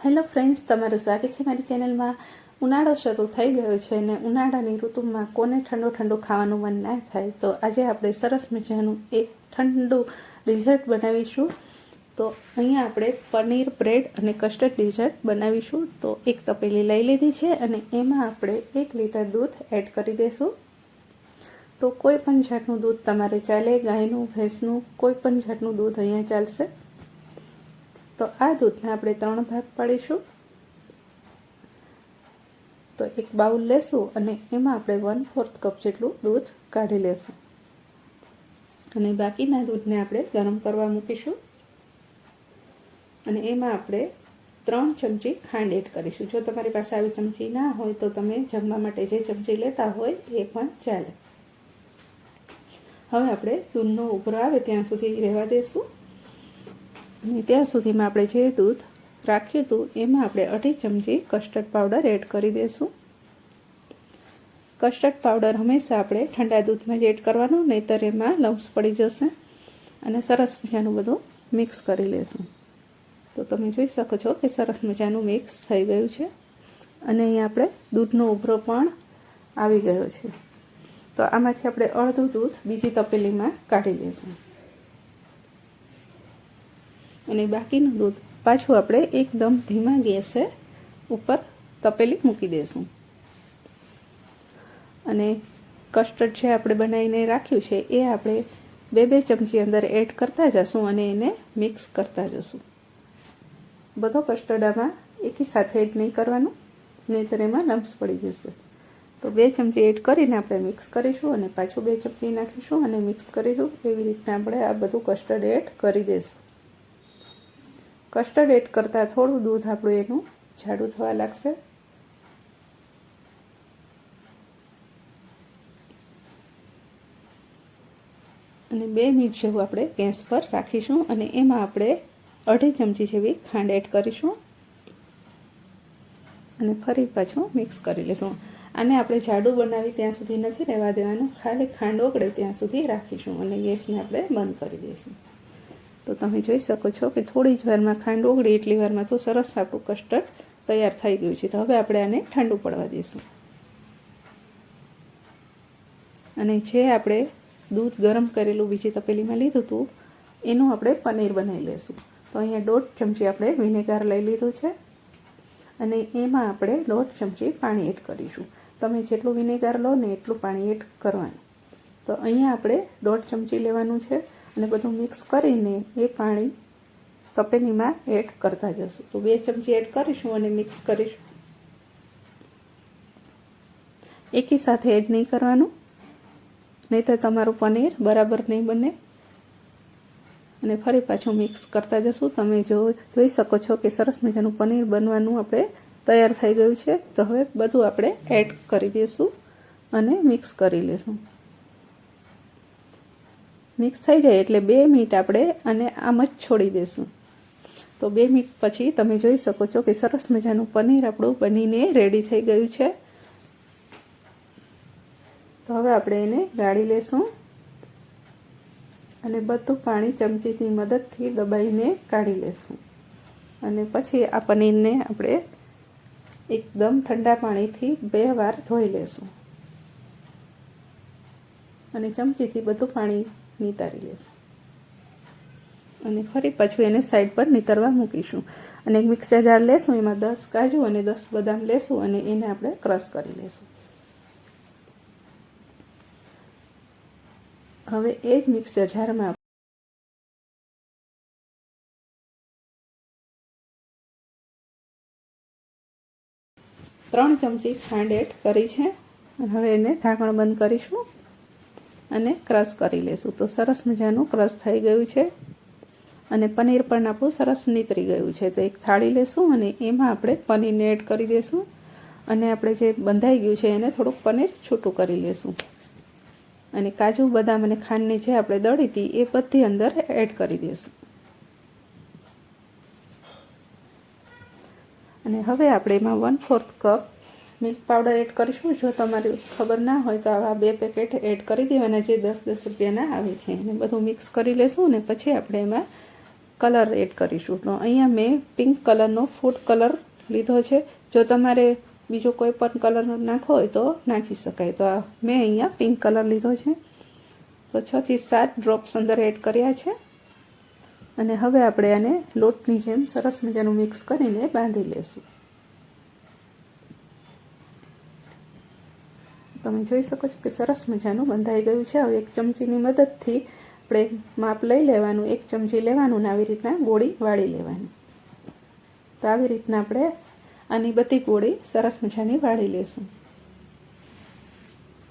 Hello friends, તમારું સ્વાગત છે મારી ચેનલમાં. ઉનાળો શરૂ થઈ ગયો છે અને ઉનાળાની ઋતુમાં કોને ઠંડુ ઠંડુ ખાવાનું મન ના થાય, તો આજે આપણે સરસ મજાનું એક ઠંડુ ડિઝર્ટ બનાવીશું. તો અહીંયા આપણે પનીર, બ્રેડ અને કસ્ટર્ડ ડિઝર્ટ બનાવીશું. તો એક તપેલી લઈ લીધી છે અને એમાં આપણે એક લીટર દૂધ એડ કરી દઈશું તો કોઈ પણ જાતનું દૂધ તમારે ચાલે, ગાયનું, ભેંસનું, કોઈ પણ જાતનું દૂધ અહીંયા ચાલશે. તો આ દૂધને આપણે ત્રણ ભાગ પાડીશું. તો એક બાઉલ લેશું અને એમાં આપણે વન ફોર્થ કપ જેટલું દૂધ કાઢી લેશું. અને બાકીના દૂધને આપણે ગરમ કરવા મૂકીશું. અને એમાં આપણે ત્રણ ચમચી ખાંડ એડ કરીશું. જો તમારી પાસે આવી ચમચી ના હોય તો તમે જમવા માટે જે ચમચી લેતા હોય એ પણ ચાલે. હવે આપણે દૂધનો ઉભરો આવે ત્યાં સુધી રહેવા દઈશું અને ત્યાં સુધીમાં આપણે જે દૂધ રાખ્યું હતું, એમાં આપણે અઢી ચમચી કસ્ટર્ડ પાવડર એડ કરી દઈશું કસ્ટર્ડ પાવડર હંમેશા આપણે ઠંડા દૂધમાં જ એડ કરવાનું, નહીંતર એમાં લમ્સ પડી જશે અને સરસ મજાનું બધું મિક્સ કરી લેશું. તો તમે જોઈ શકો છો કે સરસ મજાનું મિક્સ થઈ ગયું છે અને અહીંયા આપણે દૂધનો ઉભરો પણ આવી ગયો છે. તો આમાંથી આપણે અડધું દૂધ બીજી તપેલીમાં કાઢી લઈશું અને બાકીનું દૂધ પાછું આપણે એકદમ ધીમા ગેસે ઉપર તપેલી મૂકી દઈશું અને કસ્ટર્ડ જે આપણે બનાવીને રાખ્યું છે, એ આપણે બે બે ચમચી અંદર એડ કરતા જશું અને એને મિક્સ કરતા જશું. બધો કસ્ટર્ડ આમાં એકી સાથે એડ નહીં કરવાનું, નહીંતર એમાં લમ્સ પડી જશે. તો બે ચમચી એડ કરીને આપણે મિક્સ કરીશું અને પાછું બે ચમચી નાખીશું અને મિક્સ કરીશું. એવી રીતના આપણે આ બધું કસ્ટર્ડ એડ કરી દઈશું કસ્ટર્ડ એડ કરતાં થોડું દૂધ આપણું એનું જાડું થવા લાગશે. અને બે મિનિટ જેવું આપણે ગેસ પર રાખીશું અને એમાં આપણે અઢી ચમચી જેવી ખાંડ એડ કરીશું. અને ફરી પાછું મિક્સ કરી લઈશું આને આપણે જાડું બનાવી ત્યાં સુધી નથી રહેવા દેવાનું. ખાલી ખાંડ ઓગળે ત્યાં સુધી રાખીશું અને ગેસને આપણે બંધ કરી દઈશું. તો તમે જોઈ શકો છો કે થોડી જ વારમાં ખાંડ ઓગળી, એટલી વારમાં તો સરસ આપણું કસ્ટર્ડ તૈયાર થઈ ગયું છે. તો હવે આપણે આને ઠંડુ પડવા દઈશું. અને જે આપણે દૂધ ગરમ કરેલું બીજી તપેલીમાં લીધું હતું, એનું આપણે પનીર બનાવી લઈશું તો અહીંયા દોઢ ચમચી આપણે વિનેગાર લઈ લીધું છે અને એમાં આપણે દોઢ ચમચી પાણી એડ કરીશું. તમે જેટલું વિનેગાર લો ને એટલું પાણી એડ કરવાનું. તો અહીંયા આપણે દોઢ ચમચી લેવાનું છે. અને બધું મિક્સ કરીને એ પાણી તપેલીમાં એડ કરતા જશું. તો બે ચમચી એડ કરીશું અને મિક્સ કરીશું. એકી સાથે એડ નહીં કરવાનું. નહીં તો તમારું પનીર બરાબર નહીં બને. અને ફરી પાછું મિક્સ કરતા જશું. તમે જો જોઈ શકો છો કે સરસ મજાનું પનીર બનવાનું આપણે તૈયાર થઈ ગયું છે. તો હવે બધું આપણે એડ કરી દઈશું અને મિક્સ કરી લઈશું. મિક્સ થઈ જાય એટલે બે મિનિટ આપણે અને આમ જ છોડી દઈશું તો બે મિનિટ પછી તમે જોઈ શકો છો કે સરસ મજાનું પનીર આપણું બનીને રેડી થઈ ગયું છે. તો હવે આપણે એને ગાળી લેશું અને બધું પાણી ચમચીની મદદથી દબાઈને કાઢી લેશું. અને પછી આ પનીરને આપણે એકદમ ઠંડા પાણીથી બે વાર ધોઈ લેશું. અને ચમચીથી બધું પાણી નિતારી લેશું. અને ફરી પાછું એને સાઈડ પર નિતરવા મૂકીશું. અને એક મિક્સર જાર લેશું, એમાં દસ કાજુ અને દસ બદામ લેશું અને એને આપણે ક્રશ કરી લેશું. હવે એ જ મિક્સર જારમાં ત્રણ ચમચી ખાંડ એડ કરી છે. હવે એને ઢાંકણ બંધ કરીશું. અને ક્રશ કરી લેશું. તો સરસ મજાનું ક્રશ થઈ ગયું છે. અને પનીર પણ આપણું સરસ નીતરી ગયું છે. તો એક થાળી લેશું અને એમાં આપણે પનીરને એડ કરી દઈશું અને આપણે જે બંધાઈ ગયું છે એને થોડુંક પનીર છૂટું કરી લેશું. અને કાજુ, બદામ અને ખાંડની જે આપણે દળી હતી એ બધી અંદર એડ કરી દઈશું અને હવે આપણે એમાં one fourth cup milk powder add કરીશું. જો તમારે ખબર ના હોય તો આવા બે પેકેટ એડ કરી દેવાના જે દસ દસ રૂપિયાના આવે છે. અને બધું મિક્સ કરી લેશું અને પછી આપણે એમાં કલર એડ કરીશું. તો અહીંયા મેં પિંક કલરનો ફૂડ કલર લીધો છે. જો તમારે બીજો કોઈ પણ કલર નાખવો હોય તો નાખી શકાય. તો આ મેં અહીંયા પિંક કલર લીધો છે. તો છ થી સાત ડ્રોપ્સ અંદર એડ કર્યા છે. અને હવે આપણે આને લોટની જેમ સરસ મજાનું મિક્સ કરીને બાંધી લેશું. તમે જોઈ શકો છો કે સરસ મજાનું બંધાઈ ગયું છે. હવે એક ચમચીની મદદથી આપણે માપ લઈ લેવાનું, એક ચમચી લેવાનું ને આવી રીતના ગોળી વાળી લેવાની. તો આવી રીતના આપણે આની બધી ગોળી સરસ મજાની વાળી લેશું.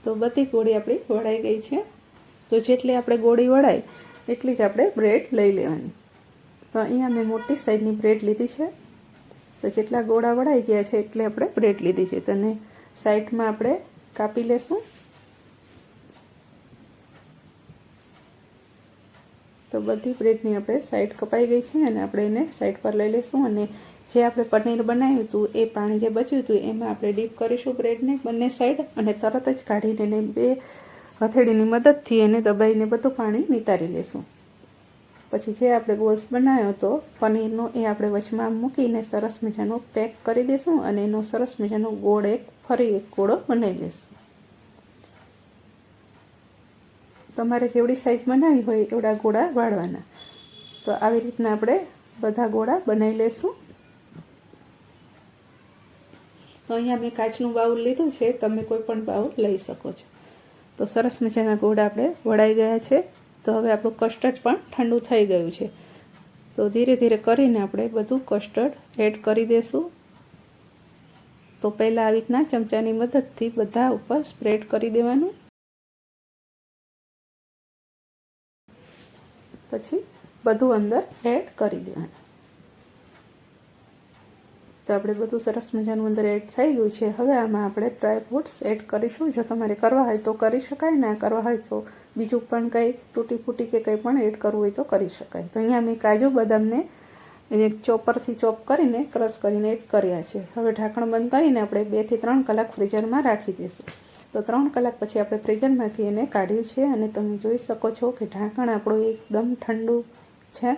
તો બધી ગોળી આપણી વળાઈ ગઈ છે. તો જેટલી આપણે ગોળી વળાય, એટલી જ આપણે બ્રેડ લઈ લેવાની. તો અહીંયા મેં મોટી સાઈઝની બ્રેડ લીધી છે. તો જેટલા ગોળા વળાઈ ગયા છે, એટલે આપણે બ્રેડ લીધી છે. તને સાઈડમાં આપણે કાપી લેશું. તો બધી બ્રેડની આપણે સાઈડ કપાઈ ગઈ છે અને આપણે એને સાઈડ પર લઈ લઈશું અને જે આપણે પનીર બનાવ્યું હતું, એ પાણી જે બચ્યું હતું, એમાં આપણે ડીપ કરીશું બ્રેડને બંને સાઈડ અને તરત જ કાઢીને બે હથેળીની મદદથી એને દબાઈને બધું પાણી નિતારી લેશું. પછી જે આપણે ગોલ્સ બનાવ્યો હતો, પનીરનો એ આપણે વચમાં મૂકીને સરસ મજાનો પેક કરી દઈશું અને એનો સરસ મજાનો ગોળ એક, ફરી એક ગોળો બનાવી દઈશું તમારે જેવડી સાઈઝ બનાવી હોય એવડા ગોળા વાળવાના. તો આવી રીતના આપણે બધા ગોળા બનાવી લઈશું તો અહીંયા મેં કાચનું બાઉલ લીધું છે, તમે કોઈ પણ બાઉલ લઈ શકો છો. તો સરસ મજાના ગોળા આપણે વળાઈ ગયા છે. તો હવે આપણું કસ્ટર્ડ પણ ઠંડુ થઈ ગયું છે. તો ધીરે ધીરે કરીને આપણે બધું કસ્ટર્ડ એડ કરી દઈશું તો પહેલાં આવી રીતના ચમચાની મદદથી બધા ઉપર સ્પ્રેડ કરી દેવાનું. પછી બધું અંદર એડ કરી દેવાનું. તો આપણે બધું સરસ મજાનું અંદર એડ થઈ ગયું છે. હવે આમાં આપણે ડ્રાય ફ્રૂટ્સ એડ કરીશું. જો તમારે કરવા હોય તો કરી શકાય, ના કરવા હોય તો બીજું પણ કંઈ તૂટી ફૂટી કે કંઈ પણ એડ કરવું હોય તો કરી શકાય. તો અહીંયા મેં કાજુ બદામને એને ચોપરથી ચોપ કરીને ક્રશ કરીને એડ કર્યા છે. હવે ઢાંકણ બંધ કરીને આપણે બેથી ત્રણ કલાક ફ્રીઝરમાં રાખી દઈશું. તો ત્રણ કલાક પછી આપણે ફ્રીઝરમાંથી એને કાઢ્યું છે અને તમે જોઈ શકો છો કે ઢાંકણ આપણું એકદમ ઠંડુ છે.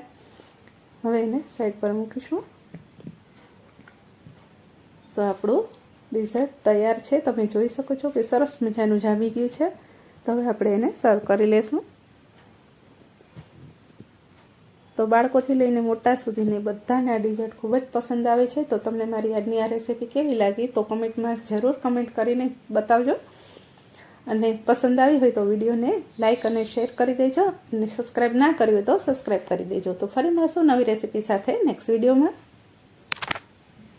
હવે એને સાઈડ પર મૂકીશું. તો આપણું ડિઝર્ટ તૈયાર છે. તમે જોઈ શકો છો કે સરસ મજાનું જામી ગયું છે. તો હવે આપણે એને સર્વ કરી લેશું. તો બાળકોથી લઈને મોટા સુધીને બધાને આ ડિઝર્ટ ખૂબ જ પસંદ આવે છે. તો તમને મારી આજની આ રેસીપી કેવી લાગી તો કમેન્ટમાં જરૂર કમેન્ટ કરીને બતાવજો. અને પસંદ આવી હોય તો વિડીયોને લાઇક અને શેર કરી દેજો. અને સબસ્ક્રાઈબ ના કરી હોય તો સબસ્ક્રાઈબ કરી દેજો. તો ફરી મળશું નવી રેસીપી સાથે નેક્સ્ટ વિડીયોમાં.